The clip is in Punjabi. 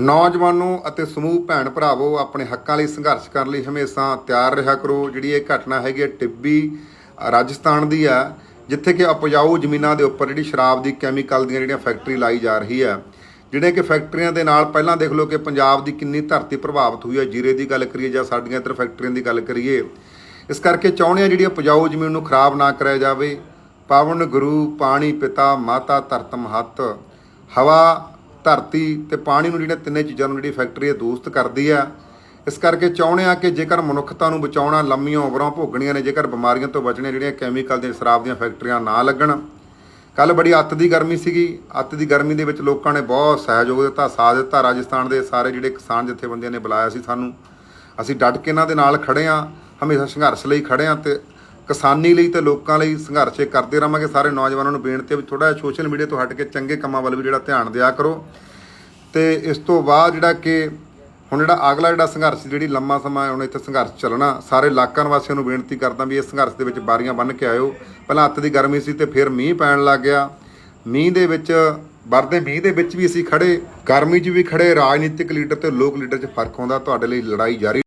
ਨੌਜਵਾਨੋ ਅਤੇ ਸਮੂਹ ਭੈਣ ਭਰਾਵੋ ਆਪਣੇ ਹੱਕਾਂ ਲਈ ਸੰਘਰਸ਼ ਕਰਨ ਲਈ ਹਮੇਸ਼ਾ ਤਿਆਰ ਰਿਹਾ ਕਰੋ। ਜਿਹੜੀ ਇਹ ਘਟਨਾ ਹੈਗੀ ਹੈ ਟਿੱਬੀ ਰਾਜਸਥਾਨ ਦੀ ਆ ਜਿੱਥੇ ਕਿ ਉਪਜਾਊ ਜ਼ਮੀਨਾਂ ਦੇ ਉੱਪਰ ਜਿਹੜੀ ਸ਼ਰਾਬ ਦੀ ਕੈਮੀਕਲ ਦੀਆਂ ਜਿਹੜੀਆਂ ਫੈਕਟਰੀ ਲਾਈ ਜਾ ਰਹੀ ਹੈ। ਜਿਹੜੇ ਕਿ ਫੈਕਟਰੀਆਂ ਦੇ ਨਾਲ ਪਹਿਲਾਂ ਦੇਖ ਲਓ ਕਿ ਪੰਜਾਬ ਦੀ ਕਿੰਨੀ ਧਰਤੀ ਪ੍ਰਭਾਵਿਤ ਹੋਈ ਹੈ। ਜੀਰੇ ਦੀ ਗੱਲ ਕਰੀਏ ਜਾਂ ਸਾਡੀਆਂ ਇੱਧਰ ਫੈਕਟਰੀਆਂ ਦੀ ਗੱਲ ਕਰੀਏ, ਇਸ ਕਰਕੇ ਚਾਹੁੰਦੇ ਆ ਜਿਹੜੀ ਉਪਜਾਊ ਜ਼ਮੀਨ ਨੂੰ ਖਰਾਬ ਨਾ ਕਰਿਆ ਜਾਵੇ। ਪਾਵਨ, ਗੁਰੂ, ਪਾਣੀ, ਪਿਤਾ, ਮਾਤਾ ਧਰਤ ਮਹੱਤ ਹਵਾ ਧਰਤੀ ਤੇ ਪਾਣੀ ਨੂੰ ਜਿਹੜੀਆਂ ਤਿੰਨੇ ਚੀਜ਼ਾਂ ਨੂੰ ਜਿਹੜੀ ਫੈਕਟਰੀ ਹੈ ਦੋਸਤ ਕਰਦੀ ਆ, ਇਸ ਕਰਕੇ ਚਾਹੁੰਦੇ ਆ ਕਿ ਜੇਕਰ ਮਨੁੱਖਤਾ ਨੂੰ ਬਚਾਉਣਾ, ਲੰਮੀਆਂ ਉਮਰਾਂ ਭੋਗਣੀਆਂ ਨੇ, ਜੇਕਰ ਬਿਮਾਰੀਆਂ ਤੋਂ ਬਚਣੇ ਜਿਹੜੀਆਂ ਕੈਮੀਕਲ ਦੇ ਸ਼ਰਾਬ ਦੀਆਂ ਫੈਕਟਰੀਆਂ ਨਾ ਲੱਗਣ। ਕੱਲ ਬੜੀ ਅੱਤ ਦੀ ਗਰਮੀ ਸੀਗੀ, ਅੱਤ ਦੀ ਗਰਮੀ ਦੇ ਵਿੱਚ ਲੋਕਾਂ ਨੇ ਬਹੁਤ ਸਹਿਯੋਗ ਦਿੱਤਾ, ਸਾਥ ਦਿੱਤਾ। ਰਾਜਸਥਾਨ ਦੇ ਸਾਰੇ ਜਿਹੜੇ ਕਿਸਾਨ ਜਥੇਬੰਦੀਆਂ ਨੇ ਬੁਲਾਇਆ ਸੀ ਸਾਨੂੰ। ਅਸੀਂ ਡਟ ਕੇ ਇਹਨਾਂ ਦੇ ਨਾਲ ਖੜੇ ਆ ਹਮੇਸ਼ਾ ਸੰਘਰਸ਼ ਲਈ ਖੜੇ ਆ ਤੇ ਕਿਸਾਨੀ ਲਈ ਤੇ ਲੋਕਾਂ ਲਈ ਸੰਘਰਸ਼ ਇਹ ਕਰਦੇ ਰਹਾਂਗੇ ਸਾਰੇ ਨੌਜਵਾਨਾਂ ਨੂੰ ਬੇਨਤੀ ਹੈ ਵੀ ਥੋੜਾ ਜਿਹਾ ਸੋਸ਼ਲ ਮੀਡੀਆ ਤੋਂ ਹਟ ਕੇ ਚੰਗੇ ਕੰਮਾਂ ਵੱਲ ਵੀ ਜਿਹੜਾ ਧਿਆਨ ਦਿਆ ਕਰੋ। ਤੇ ਇਸ ਤੋਂ ਬਾਅਦ ਜਿਹੜਾ ਕਿ ਹੁਣ ਜਿਹੜਾ ਅਗਲਾ ਜਿਹੜਾ ਸੰਘਰਸ਼ ਜਿਹੜੀ ਲੰਮਾ ਸਮਾਂ ਹੁਣ ਇੱਥੇ ਸੰਘਰਸ਼ ਚੱਲਣਾ। ਸਾਰੇ ਇਲਾਕਿਆਂ ਵਾਸੀਆਂ ਨੂੰ ਬੇਨਤੀ ਕਰਦਾ ਵੀ ਇਸ ਸੰਘਰਸ਼ ਦੇ ਵਿੱਚ ਬਾਰੀਆਂ ਬੰਨ੍ਹ ਕੇ ਆਇਓ। ਪਹਿਲਾਂ ਹੱਥ ਦੀ ਗਰਮੀ ਸੀ ਤੇ ਫਿਰ ਮੀਂਹ ਪੈਣ ਲੱਗ ਗਿਆ। ਮੀਂਹ ਦੇ ਵਿੱਚ, ਵਰਦੇ ਮੀਂਹ ਦੇ ਵਿੱਚ ਵੀ ਅਸੀਂ ਖੜੇ ਗਰਮੀ 'ਚ ਵੀ ਖੜੇ ਰਾਜਨੀਤਿਕ ਲੀਡਰ ਤੇ ਲੋਕ ਲੀਡਰ 'ਚ ਫ਼ਰਕ ਆਉਂਦਾ। ਤੁਹਾਡੇ ਲਈ ਲੜਾਈ ਜਾਰੀ